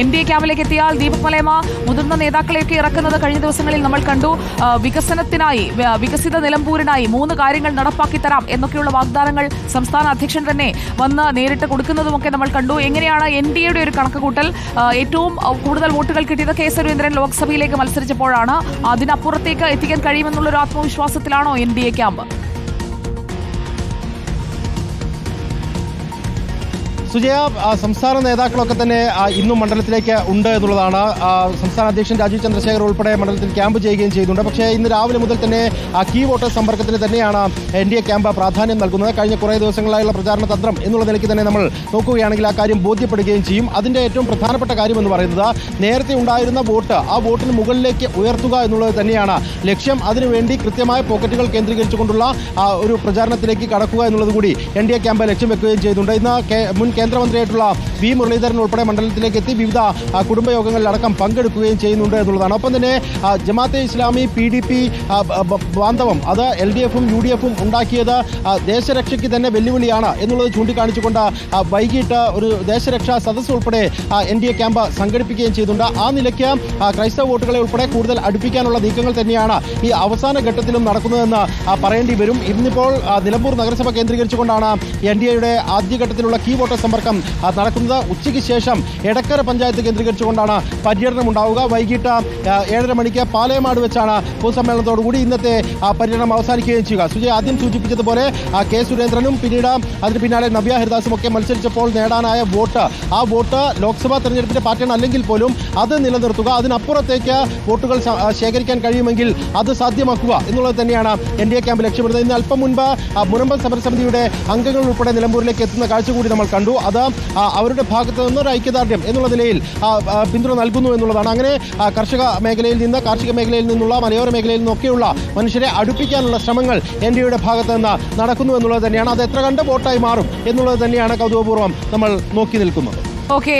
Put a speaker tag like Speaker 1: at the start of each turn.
Speaker 1: N D A ക്യാമ്പിലേക്ക് എത്തിയാൽ ദീപക് മലയമ മുതിർന്ന നേതാക്കളെയൊക്കെ ഇറക്കുന്നത് കഴിഞ്ഞ ദിവസങ്ങളിൽ നമ്മൾ കണ്ടു. വികസനത്തിനായി വികസിത നിലമ്പൂരിനായി മൂന്ന് കാര്യങ്ങൾ നടപ്പാക്കി തരാം എന്നൊക്കെയുള്ള വാഗ്ദാനങ്ങൾ സംസ്ഥാന അധ്യക്ഷൻ തന്നെ വന്ന് നേരിട്ട് കൊടുക്കുന്നതുമൊക്കെ നമ്മൾ കണ്ടു. എങ്ങനെയാണ് എൻ ഡി എയുടെ ഒരു കണക്കുകൂട്ടൽ? ഏറ്റവും കൂടുതൽ വോട്ടുകൾ കിട്ടിയത് കെ സുരേന്ദ്രൻ ലോക്സഭയിലേക്ക് മത്സരിച്ചപ്പോഴാണ്. അതിനപ്പുറത്തേക്ക് എത്തിക്കാൻ കഴിയുമെന്നുള്ളൊരു ആത്മവിശ്വാസത്തിലാണോ N D A camp?
Speaker 2: Sujaya സംസ്ഥാന നേതാക്കളൊക്കെ തന്നെ ഇന്നും മണ്ഡലത്തിലേക്ക് ഉണ്ട് എന്നുള്ളതാണ്. സംസ്ഥാന അധ്യക്ഷൻ രാജീവ് ചന്ദ്രശേഖർ ഉൾപ്പെടെ മണ്ഡലത്തിൽ ക്യാമ്പ് ചെയ്യുകയും ചെയ്യുന്നുണ്ട്. പക്ഷേ ഇന്ന് രാവിലെ മുതൽ തന്നെ കീ വോട്ടർ സമ്പർക്കത്തിന് തന്നെയാണ് എൻ ഡി എ ക്യാമ്പ് പ്രാധാന്യം നൽകുന്നത്. കഴിഞ്ഞ കുറേ ദിവസങ്ങളായുള്ള പ്രചാരണ തന്ത്രം എന്നുള്ള നിലയ്ക്ക് തന്നെ നമ്മൾ നോക്കുകയാണെങ്കിൽ ആ കാര്യം ബോധ്യപ്പെടുകയും ചെയ്യും. അതിന്റെ ഏറ്റവും പ്രധാനപ്പെട്ട കാര്യം എന്ന് പറയുന്നത് നേരത്തെ ഉണ്ടായിരുന്ന വോട്ട് ആ വോട്ടിന് മുകളിലേക്ക് ഉയർത്തുക എന്നുള്ളത് തന്നെയാണ് ലക്ഷ്യം. അതിനുവേണ്ടി കൃത്യമായ പോക്കറ്റുകൾ കേന്ദ്രീകരിച്ചുകൊണ്ടുള്ള ഒരു പ്രചാരണത്തിലേക്ക് കടക്കുക എന്നുള്ളത് കൂടി എൻ ഡി എ ക്യാമ്പ് ലക്ഷ്യം വെക്കുകയും ചെയ്യുന്നുണ്ട്. ഇന്ന് മുൻ മുൻ കേന്ദ്രമന്ത്രിയായിട്ടുള്ള വി മുരളീധരൻ ഉൾപ്പെടെ മണ്ഡലത്തിലേക്ക് എത്തി വിവിധ കുടുംബയോഗങ്ങളിലടക്കം പങ്കെടുക്കുകയും ചെയ്യുന്നുണ്ട് എന്നുള്ളതാണ്. ഒപ്പം തന്നെ Jamaate Islami P D P ബാന്ധവം അത് എൽ ഡി എഫും യു ഡി എഫും ഉണ്ടാക്കിയത് ദേശരക്ഷയ്ക്ക് തന്നെ വെല്ലുവിളിയാണ് എന്നുള്ളത് ചൂണ്ടിക്കാണിച്ചുകൊണ്ട് വൈകിട്ട് ഒരു ദേശരക്ഷാ സദസ് ഉൾപ്പെടെ എൻ ഡി എ ക്യാമ്പ് സംഘടിപ്പിക്കുകയും ചെയ്തിട്ടുണ്ട്. ആ നിലയ്ക്ക് ക്രൈസ്തവ വോട്ടുകളെ ഉൾപ്പെടെ കൂടുതൽ അടുപ്പിക്കാനുള്ള നീക്കങ്ങൾ തന്നെയാണ് ഈ അവസാന ഘട്ടത്തിലും നടക്കുന്നതെന്ന് പറയേണ്ടി വരും. ഇന്നിപ്പോൾ നിലമ്പൂർ നഗരസഭ കേന്ദ്രീകരിച്ചുകൊണ്ടാണ് എൻ ഡി എയുടെ ആദ്യഘട്ടത്തിലുള്ള കീ വോട്ടർ സമ്പർക്കം. നടക്കുന്നത് ഉച്ചയ്ക്ക് ശേഷം എടക്കര പഞ്ചായത്ത് കേന്ദ്രീകരിച്ചുകൊണ്ടാണ് പര്യടനം ഉണ്ടാവുക വൈകിട്ട് ഏഴര മണിക്ക് പാലയമാട് വെച്ചാണ് പൊതുസമ്മേളനത്തോടുകൂടി ഇന്നത്തെ പര്യടനം അവസാനിക്കുകയും ചെയ്യുക. സുജയ് ആദ്യം സൂചിപ്പിച്ചതുപോലെ കെ സുരേന്ദ്രനും പിന്നീട് അതിന് പിന്നാലെ നവ്യ ഹരിദാസും ഒക്കെ മത്സരിച്ചപ്പോൾ നേടാനായ വോട്ട്. ആ വോട്ട് ലോക്സഭാ തെരഞ്ഞെടുപ്പിന്റെ പാറ്റേൺ അല്ലെങ്കിൽ പോലും അത് നിലനിർത്തുക അതിനപ്പുറത്തേക്ക് വോട്ടുകൾ ശേഖരിക്കാൻ കഴിയുമെങ്കിൽ അത് സാധ്യമാക്കുക എന്നുള്ളത് തന്നെയാണ് എൻ ഡി എ ക്യാമ്പ് ലക്ഷ്യമിടുന്നത്. ഇന്ന് അല്പം മുൻപ് മുനമ്പം സമരസമിതിയുടെ അംഗങ്ങൾ ഉൾപ്പെടെ നിലമ്പൂരിലേക്ക് എത്തുന്ന കാഴ്ച കൂടി നമ്മൾ കണ്ടു. അത് അവരുടെ ഭാഗത്ത് നിന്ന് ഒരു ഐക്യദാർഢ്യം എന്നുള്ള നിലയിൽ പിന്തുണ നൽകുന്നു എന്നുള്ളതാണ്. അങ്ങനെ കർഷക മേഖലയിൽ നിന്ന് കാർഷിക മേഖലയിൽ നിന്നുള്ള മലയോര മേഖലയിൽ നിന്നൊക്കെയുള്ള മനുഷ്യരെ അടുപ്പിക്കാനുള്ള ശ്രമങ്ങൾ എൻ ഡി എയുടെ ഭാഗത്ത് നിന്ന് നടക്കുന്നു എന്നുള്ളത് തന്നെയാണ്. അത് എത്ര കണ്ട് വോട്ടായി മാറും എന്നുള്ളത് തന്നെയാണ് കൗതുകപൂർവം നമ്മൾ നോക്കി നിൽക്കുന്നത്.
Speaker 1: ഓക്കെ